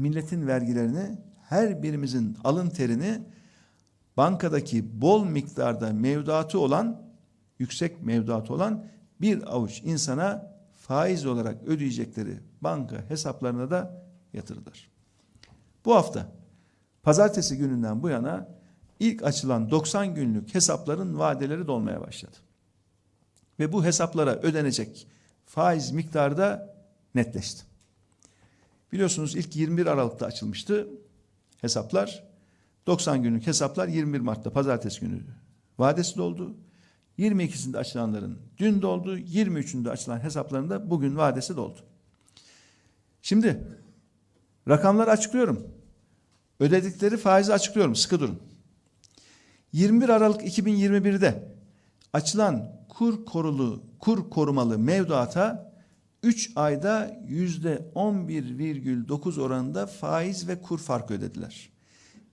milletin vergilerini, her birimizin alın terini bankadaki bol miktarda mevduatı olan, yüksek mevduatı olan bir avuç insana faiz olarak ödeyecekleri banka hesaplarına da yatırılır. Bu hafta pazartesi gününden bu yana ilk açılan 90 günlük hesapların vadeleri dolmaya başladı. Ve bu hesaplara ödenecek faiz miktarı da netleşti. Biliyorsunuz ilk 21 Aralık'ta açılmıştı hesaplar. 90 günlük hesaplar 21 Mart'ta pazartesi günü vadesi doldu. 22'sinde açılanların dün doldu. 23'ünde açılan hesapların da bugün vadesi doldu. Şimdi rakamları açıklıyorum. Ödedikleri faizi açıklıyorum. Sıkı durun. 21 Aralık 2021'de açılan kur korulu kur korumalı mevduata 3 ayda yüzde 11,9 oranında faiz ve kur farkı ödediler.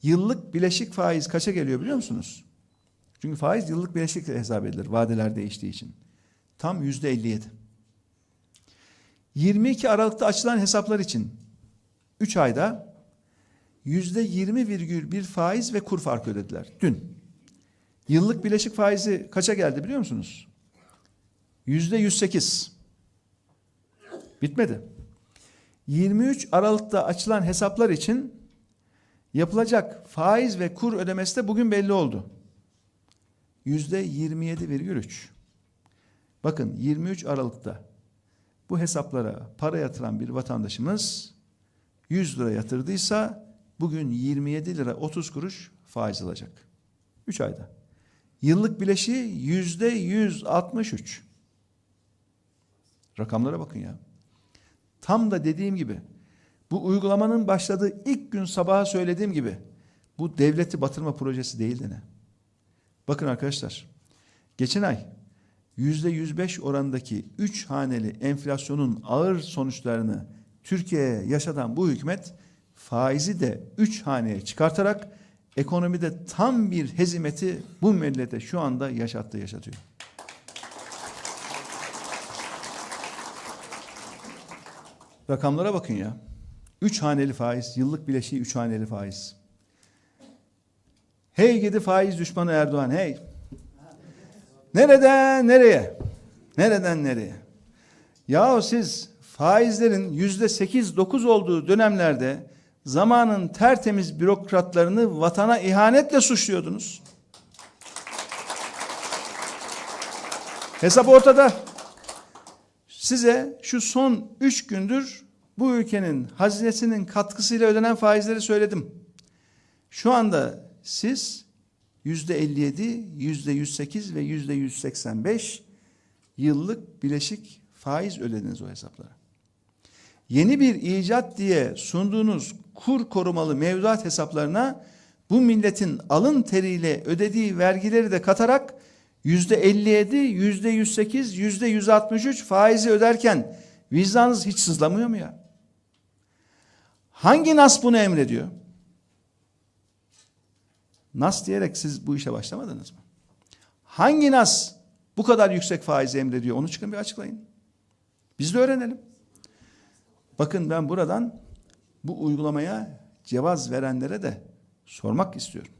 Yıllık bileşik faiz kaça geliyor biliyor musunuz? Çünkü faiz yıllık bileşikle hesap edilir vadeler değiştiği için. Tam yüzde 57. 22 Aralık'ta açılan hesaplar için 3 ayda yüzde 20,1 faiz ve kur farkı ödediler. Dün. Yıllık bileşik faizi kaça geldi biliyor musunuz? Yüzde 108. Bitmedi. 23 Aralık'ta açılan hesaplar için yapılacak faiz ve kur ödemesi de bugün belli oldu. Yüzde 27,3. Bakın 23 Aralık'ta bu hesaplara para yatıran bir vatandaşımız 100 lira yatırdıysa bugün 27 lira 30 kuruş faiz alacak. 3 ayda. Yıllık bileşiği yüzde 163. Rakamlara bakın ya. Tam da dediğim gibi bu uygulamanın başladığı ilk gün sabaha söylediğim gibi bu devleti batırma projesi değildi ne? Bakın arkadaşlar geçen ay yüzde 105 oranındaki 3 haneli enflasyonun ağır sonuçlarını Türkiye'ye yaşatan bu hükümet faizi de 3 haneye çıkartarak ekonomide tam bir hezimeti bu millete şu anda yaşattı yaşatıyor. Rakamlara bakın ya. Üç haneli faiz, yıllık bileşiği üç haneli faiz. Hey gidi faiz düşmanı Erdoğan hey. Nereden nereye? Nereden nereye? Yahu siz faizlerin yüzde sekiz dokuz olduğu dönemlerde zamanın tertemiz bürokratlarını vatana ihanetle suçluyordunuz. Hesap ortada. Size şu son üç gündür bu ülkenin hazinesinin katkısıyla ödenen faizleri söyledim. Şu anda siz yüzde 57, yüzde 108 ve yüzde 185 yıllık bileşik faiz ödediniz o hesaplara. Yeni bir icat diye sunduğunuz kur korumalı mevduat hesaplarına bu milletin alın teriyle ödediği vergileri de katarak 57, yüzde 108, yüzde 163 faizi öderken vicdanınız hiç sızlamıyor mu ya? Hangi nas bunu emrediyor? Nas diyerek siz bu işe başlamadınız mı? Hangi nas bu kadar yüksek faizi emrediyor? Onu çıkın bir açıklayın. Biz de öğrenelim. Bakın ben buradan bu uygulamaya cevaz verenlere de sormak istiyorum.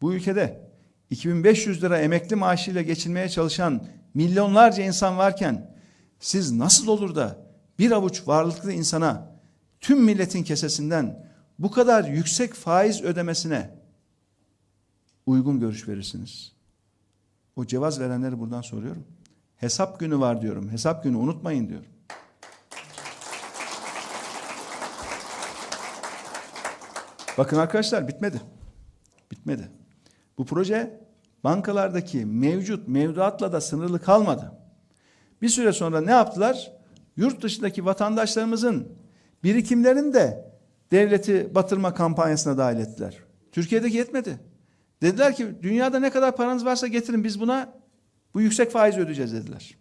Bu ülkede 2500 lira emekli maaşıyla geçinmeye çalışan milyonlarca insan varken siz nasıl olur da bir avuç varlıklı insana tüm milletin kesesinden bu kadar yüksek faiz ödemesine uygun görüş verirsiniz? O cevaz verenleri buradan soruyorum. Hesap günü var diyorum. Hesap günü unutmayın diyorum. Bakın arkadaşlar bitmedi. Bitmedi. Bu proje bankalardaki mevcut mevduatla da sınırlı kalmadı. Bir süre sonra ne yaptılar? Yurt dışındaki vatandaşlarımızın birikimlerini de devleti batırma kampanyasına dahil ettiler. Türkiye'deki yetmedi. Dediler ki dünyada ne kadar paranız varsa getirin biz buna bu yüksek faiz ödeyeceğiz dediler.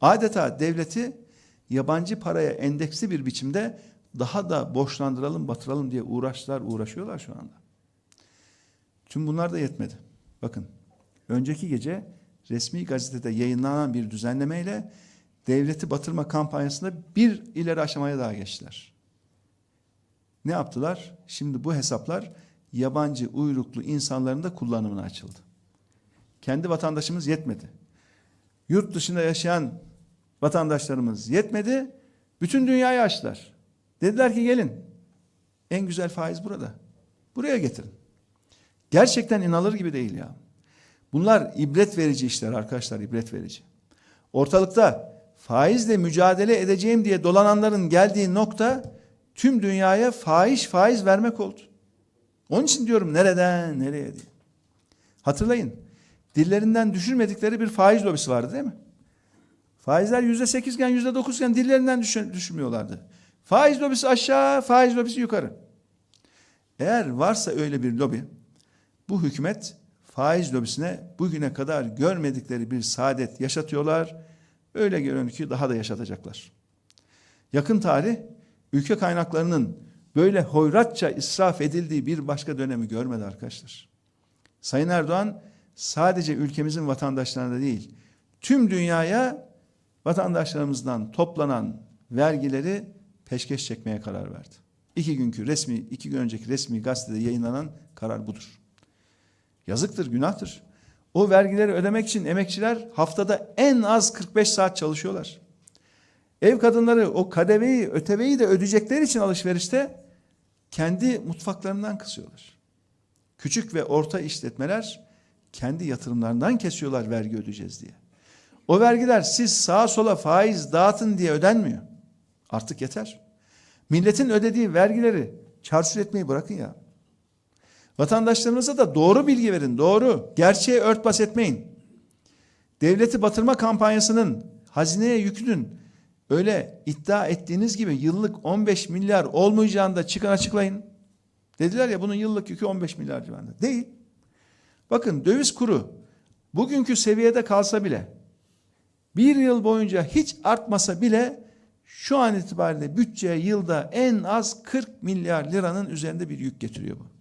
Adeta devleti yabancı paraya endeksli bir biçimde daha da borçlandıralım, batıralım diye uğraştılar, uğraşıyorlar şu anda. Tüm bunlar da yetmedi. Bakın, önceki gece resmi gazetede yayınlanan bir düzenlemeyle devleti batırma kampanyasında bir ileri aşamaya daha geçtiler. Ne yaptılar? Şimdi bu hesaplar yabancı uyruklu insanların da kullanımına açıldı. Kendi vatandaşımız yetmedi. Yurt dışında yaşayan vatandaşlarımız yetmedi. Bütün dünyayı açtılar. Dediler ki gelin. En güzel faiz burada. Buraya getirin. Gerçekten inanılır gibi değil ya. Bunlar ibret verici işler arkadaşlar, ibret verici. Ortalıkta faizle mücadele edeceğim diye dolananların geldiği nokta tüm dünyaya faiz faiz vermek oldu. Onun için diyorum nereden nereye diye. Hatırlayın. Dillerinden düşürmedikleri bir faiz lobisi vardı değil mi? Faizler yüzde sekizken yüzde dokuzken dillerinden düşürmüyorlardı. Faiz lobisi aşağı, faiz lobisi yukarı. Eğer varsa öyle bir lobi, bu hükümet faiz lobisine bugüne kadar görmedikleri bir saadet yaşatıyorlar. Öyle görünüyor ki daha da yaşatacaklar. Yakın tarih ülke kaynaklarının böyle hoyratça israf edildiği bir başka dönemi görmedi arkadaşlar. Sayın Erdoğan sadece ülkemizin vatandaşlarına değil, tüm dünyaya vatandaşlarımızdan toplanan vergileri peşkeş çekmeye karar verdi. İki günkü resmi, iki gün önceki resmi gazetede yayınlanan karar budur. Yazıktır, günahtır. O vergileri ödemek için emekçiler haftada en az 45 saat çalışıyorlar. Ev kadınları o kadeveyi, öteveyi de ödeyecekleri için alışverişte kendi mutfaklarından kısıyorlar. Küçük ve orta işletmeler kendi yatırımlarından kesiyorlar vergi ödeyeceğiz diye. O vergiler siz sağa sola faiz dağıtın diye ödenmiyor. Artık yeter. Milletin ödediği vergileri çarçur etmeyi bırakın ya. Vatandaşlarımıza da doğru bilgi verin, doğru. Gerçeği örtbas etmeyin. Devleti batırma kampanyasının hazineye yükünün öyle iddia ettiğiniz gibi yıllık 15 milyar olmayacağını da çıkın açıklayın. Dediler ya bunun yıllık yükü 15 milyar civarında. Değil. Bakın döviz kuru bugünkü seviyede kalsa bile bir yıl boyunca hiç artmasa bile şu an itibariyle bütçeye yılda en az 40 milyar liranın üzerinde bir yük getiriyor bu.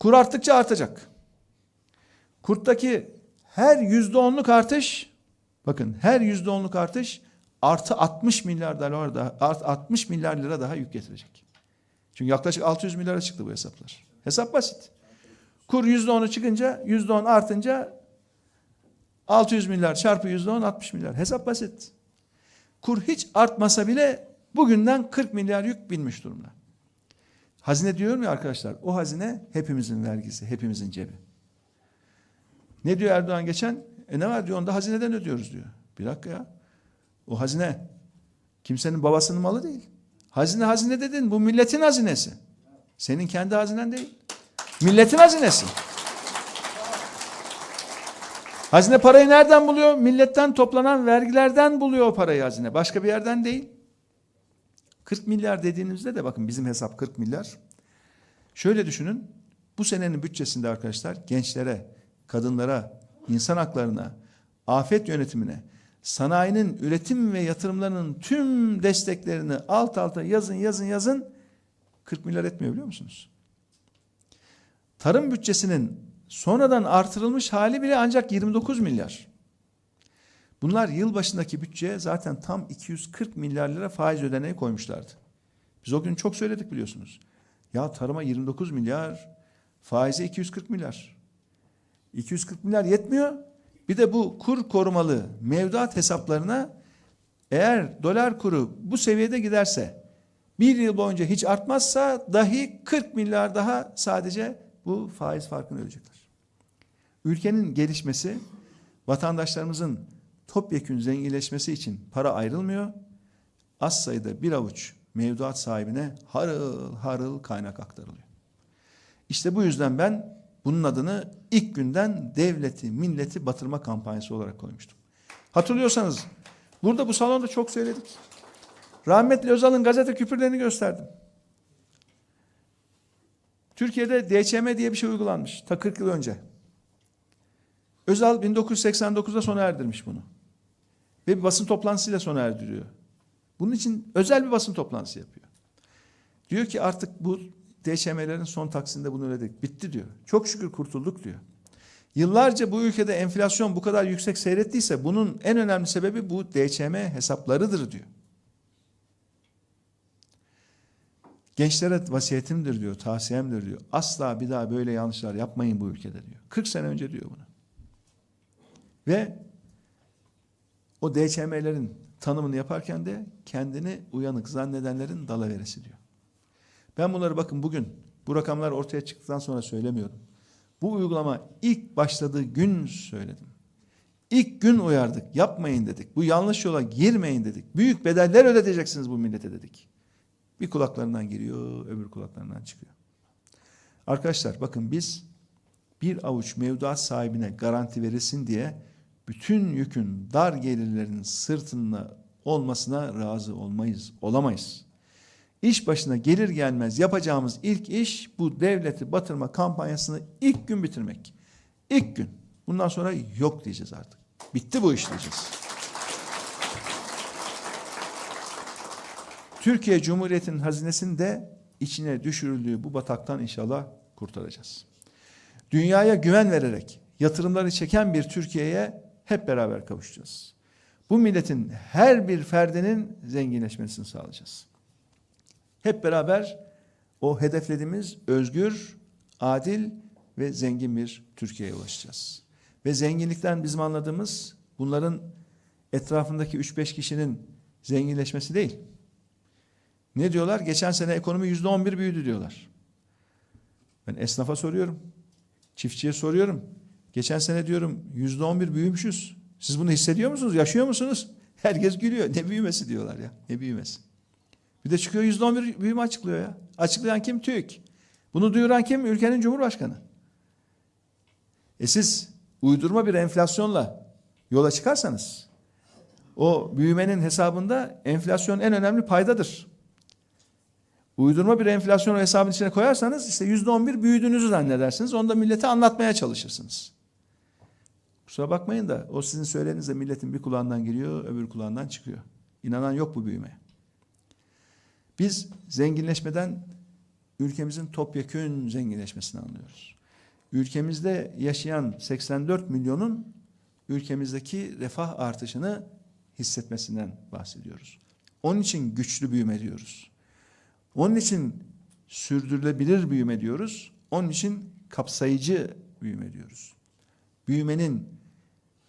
Kur arttıkça artacak. Kurttaki her yüzde onluk artış, bakın her yüzde onluk artış artı 60 milyar dolar daha, artı 60 milyar lira daha yük getirecek. Çünkü yaklaşık 600 milyara çıktı bu hesaplar. Hesap basit. Kur yüzde onu çıkınca, yüzde on artınca 600 milyar çarpı yüzde on 60 milyar. Hesap basit. Kur hiç artmasa bile bugünden 40 milyar yük binmiş durumda. Hazine diyorum ya arkadaşlar, o hazine hepimizin vergisi, hepimizin cebi. Ne diyor Erdoğan geçen? E ne var diyor, onda hazineden ödüyoruz diyor. Bir dakika ya. O hazine kimsenin babasının malı değil. Hazine hazine dedin, bu milletin hazinesi. Senin kendi hazinen değil. Milletin hazinesi. Hazine parayı nereden buluyor? Milletten toplanan vergilerden buluyor o parayı hazine. Başka bir yerden değil. 40 milyar dediğinizde de bakın bizim hesap 40 milyar. Şöyle düşünün. Bu senenin bütçesinde arkadaşlar gençlere, kadınlara, insan haklarına, afet yönetimine, sanayinin üretim ve yatırımlarının tüm desteklerini alt alta yazın yazın yazın 40 milyar etmiyor biliyor musunuz? Tarım bütçesinin sonradan artırılmış hali bile ancak 29 milyar. Bunlar yıl başındaki bütçeye zaten tam 240 milyar lira faiz ödeneği koymuşlardı. Biz o gün çok söyledik biliyorsunuz. Ya tarıma 29 milyar, faize 240 milyar. 240 milyar yetmiyor. Bir de bu kur korumalı mevduat hesaplarına eğer dolar kuru bu seviyede giderse bir yıl boyunca hiç artmazsa dahi 40 milyar daha sadece bu faiz farkını ödeyecekler. Ülkenin gelişmesi vatandaşlarımızın topyekün zenginleşmesi için para ayrılmıyor. Az sayıda bir avuç mevduat sahibine harıl harıl kaynak aktarılıyor. İşte bu yüzden ben bunun adını ilk günden devleti, milleti batırma kampanyası olarak koymuştum. Hatırlıyorsanız burada bu salonda çok söyledik. Rahmetli Özal'ın gazete küpürlerini gösterdim. Türkiye'de DÇM diye bir şey uygulanmış ta 40 yıl önce. Özal 1989'da sona erdirmiş bunu. Ve bir basın toplantısıyla sona erdiriyor. Bunun için özel bir basın toplantısı yapıyor. Diyor ki artık bu DŞM'lerin son taksinde bunu ödedik. Bitti diyor. Çok şükür kurtulduk diyor. Yıllarca bu ülkede enflasyon bu kadar yüksek seyrettiyse bunun en önemli sebebi bu DÇM hesaplarıdır diyor. Gençlere vasiyetimdir diyor, tavsiyemdir diyor. Asla bir daha böyle yanlışlar yapmayın bu ülkede diyor. 40 sene önce diyor bunu. Ve o DÇM'lerin tanımını yaparken de kendini uyanık zannedenlerin dalaveresi diyor. Ben bunları bakın bugün bu rakamlar ortaya çıktıktan sonra söylemiyorum. Bu uygulama ilk başladığı gün söyledim. İlk gün uyardık. Yapmayın dedik. Bu yanlış yola girmeyin dedik. Büyük bedeller ödeteceksiniz bu millete dedik. Bir kulaklarından giriyor, öbür kulaklarından çıkıyor. Arkadaşlar bakın biz bir avuç mevduat sahibine garanti verilsin diye bütün yükün dar gelirlerin sırtında olmasına razı olmayız, olamayız. İş başına gelir gelmez yapacağımız ilk iş bu devleti batırma kampanyasını ilk gün bitirmek. İlk gün. Bundan sonra yok diyeceğiz artık. Bitti bu iş diyeceğiz. Türkiye Cumhuriyeti'nin hazinesini de içine düşürüldüğü bu bataktan inşallah kurtaracağız. Dünyaya güven vererek yatırımları çeken bir Türkiye'ye hep beraber kavuşacağız. Bu milletin her bir ferdinin zenginleşmesini sağlayacağız. Hep beraber o hedeflediğimiz özgür, adil ve zengin bir Türkiye'ye ulaşacağız. Ve zenginlikten bizim anladığımız bunların etrafındaki 3-5 kişinin zenginleşmesi değil. Ne diyorlar? Geçen sene ekonomi yüzde on bir büyüdü diyorlar. Ben esnafa soruyorum. Çiftçiye soruyorum. Geçen sene diyorum yüzde on bir büyümüşüz. Siz bunu hissediyor musunuz? Yaşıyor musunuz? Herkes gülüyor. Ne büyümesi diyorlar ya. Ne büyümesi. Bir de çıkıyor yüzde on bir büyüme açıklıyor ya. Açıklayan kim? TÜİK. Bunu duyuran kim? Ülkenin Cumhurbaşkanı. E siz uydurma bir enflasyonla yola çıkarsanız o büyümenin hesabında enflasyon en önemli paydadır. Uydurma bir enflasyonu hesabın içine koyarsanız işte yüzde on bir büyüdüğünüzü zannedersiniz. Onu da millete anlatmaya çalışırsınız. Kusura bakmayın da o sizin söylediğiniz de milletin bir kulağından giriyor, öbür kulağından çıkıyor. İnanan yok bu büyümeye. Biz zenginleşmeden ülkemizin topyekün zenginleşmesini anlıyoruz. Ülkemizde yaşayan 84 milyonun ülkemizdeki refah artışını hissetmesinden bahsediyoruz. Onun için güçlü büyüme diyoruz. Onun için sürdürülebilir büyüme diyoruz. Onun için kapsayıcı büyüme diyoruz. Büyümenin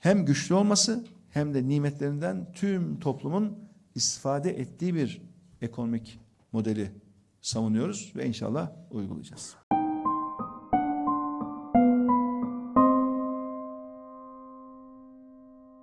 hem güçlü olması hem de nimetlerinden tüm toplumun istifade ettiği bir ekonomik modeli savunuyoruz ve inşallah uygulayacağız.